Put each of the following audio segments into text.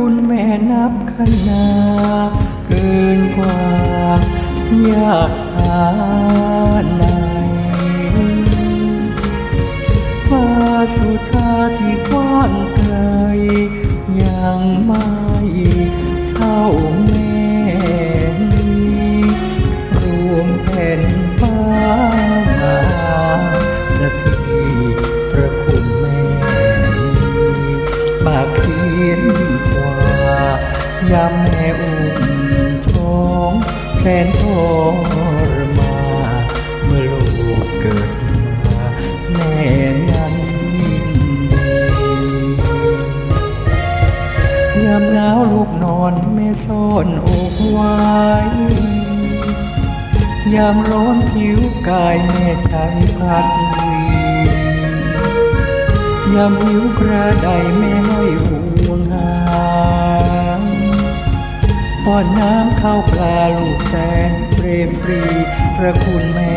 คุณแม่นับขนาเกินกว่ายากหาไหนฟ้าสุธาที่กว้างไกลยังมา ยามแม่อุ้มท้องแสนทรมาเมื่อลูกเกิดมาแม่นั้นยินดียามหนาวลูกนอนแม่ซ่อนอกไว้ยามร้อนผิวกายแม่ใช้พัดวียามหิวกระไดแม่ให้ห่วง ป้อนน้ำข้าวปลาลูกแสนเปรมปรี พระคุณแม่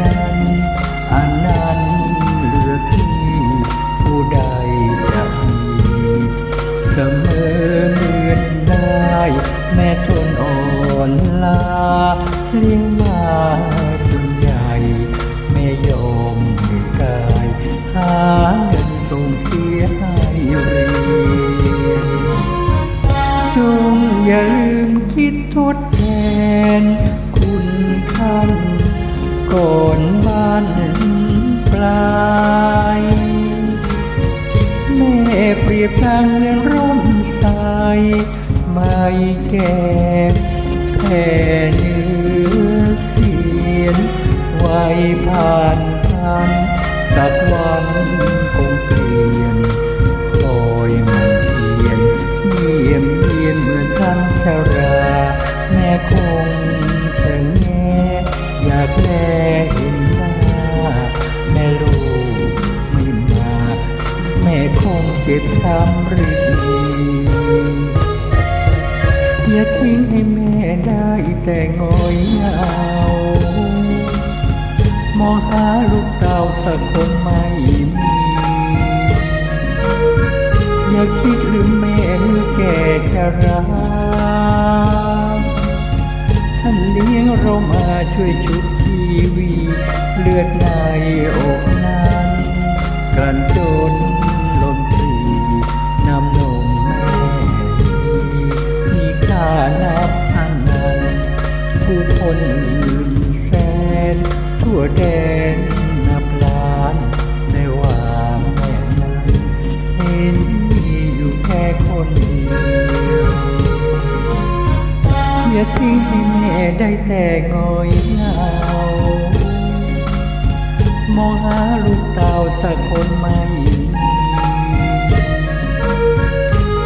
นั้นอันนั้นเหลือที่ผู้ใดจะมีเสมอเหมือนได้ แม่ทนอ่อนลาเลี้ยง อย่าลืมคิดทดแทน คุณท่านก่อนบ้านปลายแม่เปรียบดังเร่มใสไม่แก่แผ่เนื้อเสียนไว้ผ่านพันสักวัน แลเห็นหน้าแม่ลูกไม่มา แม่คงเจ็บช้ำรีอย่าทิ้งให้แม่ได้แต่งอยเหงามองหาลูกเต่าสักคนไม่มีอย่าคิด นอื่นแสน ทั่วแดนนับล้านในว่าแม่นั้นเห็นมีอยู่แค่คนเดียวอย่าทิ้งให้แม่ได้แต่งอยเหงามองหาลูกเต่าสักคนไม่มี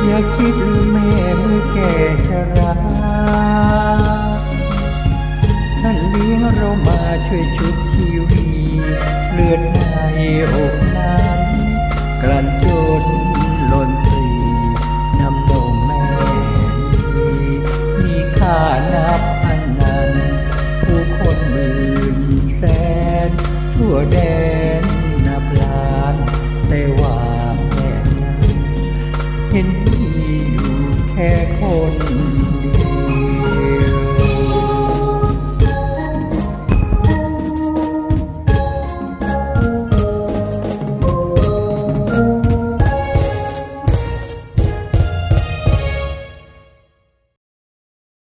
อย่าคิดลืมแม่เมื่อแก่ชรา เรามาช่วยชุบชีวีเลือดในอกนั้นกลั่นจนล้นปรีน้ำนมแม่มีค่านับพันนันผู้คนหมื่นแสน ทั่วแดนนับล้านแต่ว่าแม่นั้นเห็นพี่อยู่แค่คนเดีย